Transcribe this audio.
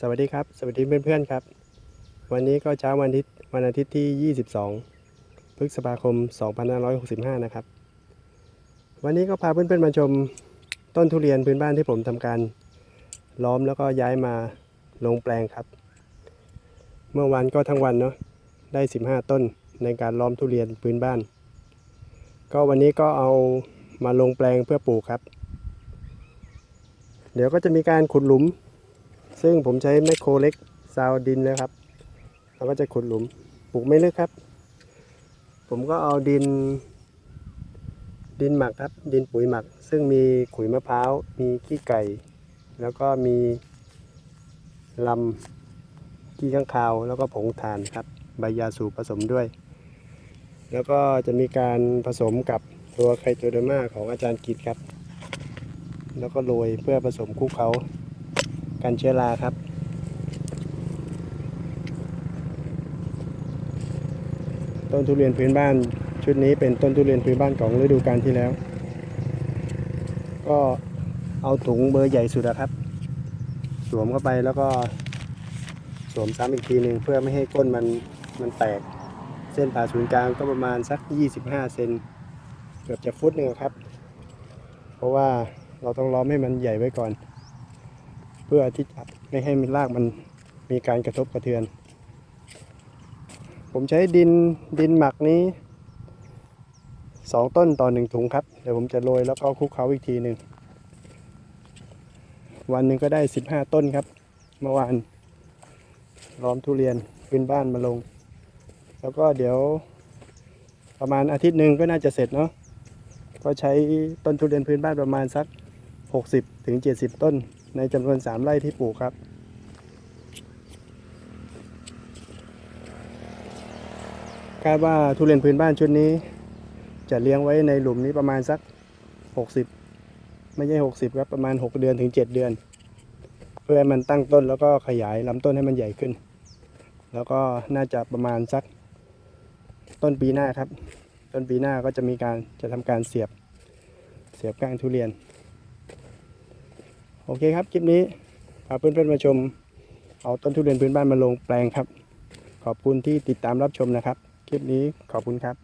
สวัสดีครับ สวัสดีเพื่อนๆครับ วันนี้ก็เช้าวันอาทิตย์วันอาทิตย์ที่ 22 พฤษภาคม 2565 นะครับ วันนี้ก็พาเพื่อนๆมาชมต้นทุเรียนพื้นบ้านที่ผมทำการล้อมแล้วก็ย้ายมาลงแปลงครับ เมื่อวานก็ทั้งวันเนาะได้ 15 ต้นในการล้อมทุเรียนพื้นบ้าน ก็วันนี้ก็เอามาลงแปลงเพื่อปลูกครับ เดี๋ยวก็จะมีการขุดหลุม ซึ่งผมใช้แมคโครเล็กซาวดินแล้วครับเราก็จะขุดหลุมปลูกไม่ลึกครับ ผมก็เอาดิน ดินหมักครับ ดินปุ๋ยหมัก ซึ่งมีขุยมะพร้าว มีขี้ไก่ แล้วก็มีลำขี้ข้างคาว แล้วก็ผงถ่านครับใบยาสูบผสมด้วย แล้วก็จะมีการผสมกับตัวไคโตเดอร์มาของอาจารย์กิตครับ แล้วก็โรยเพื่อผสมคุกเขา กันเชื้อราครับ ต้นทุเรียนพื้นบ้านชุดนี้เป็นต้นทุเรียนพื้นบ้านของฤดูกาลที่แล้ว ก็เอาถุงเบอร์ใหญ่สุดอะครับ สวมเข้าไปแล้วก็สวมซ้ำอีกทีหนึ่งเพื่อไม่ให้ก้นมันมันแตก เส้นผ่าศูนย์กลางก็ประมาณสัก 25 เซนเกือบจะฟุตหนึ่งครับ เพราะว่าเราต้องล้อมให้มันใหญ่ไว้ก่อน เพื่อที่จะไม่ให้มันรากมันมีการกระทบกระเทือน ผมใช้ดินดินหมักนี้สองต้นต่อหนึ่งถุงครับ เดี๋ยวผมจะโรยแล้วก็คลุกเคล้าอีกทีหนึ่ง วันหนึ่งก็ได้15ต้นครับ เมื่อวานล้อมทุเรียนพื้นบ้านมาลง แล้วก็เดี๋ยวประมาณอาทิตย์หนึ่งก็น่าจะเสร็จเนาะก็ใช้ต้นทุเรียนพื้นบ้านประมาณสัก 60ถึง70 ต้น ในจำนวน 3 ไร่ที่ปลูกครับ คาดว่าทุเรียนพื้นบ้านชุดนี้ จะเลี้ยงไว้ในหลุมนี้ประมาณสัก 60 ไม่ใช่ 60 ครับ ประมาณ 6 เดือนถึง 7 เดือน เพื่อให้มันตั้งต้นแล้วก็ขยายลำต้นให้มันใหญ่ขึ้น แล้วก็น่าจะประมาณสักต้นปีหน้าครับ ต้นปีหน้าก็จะมีการจะทำการเสียบเสียบก้านทุเรียน โอเคครับคลิปนี้พาเพื่อนๆมาชม เอาต้นทุเรียนพื้นบ้านมาลงแปลงครับ ขอบคุณที่ติดตามรับชมนะครับ คลิปนี้ขอบคุณครับ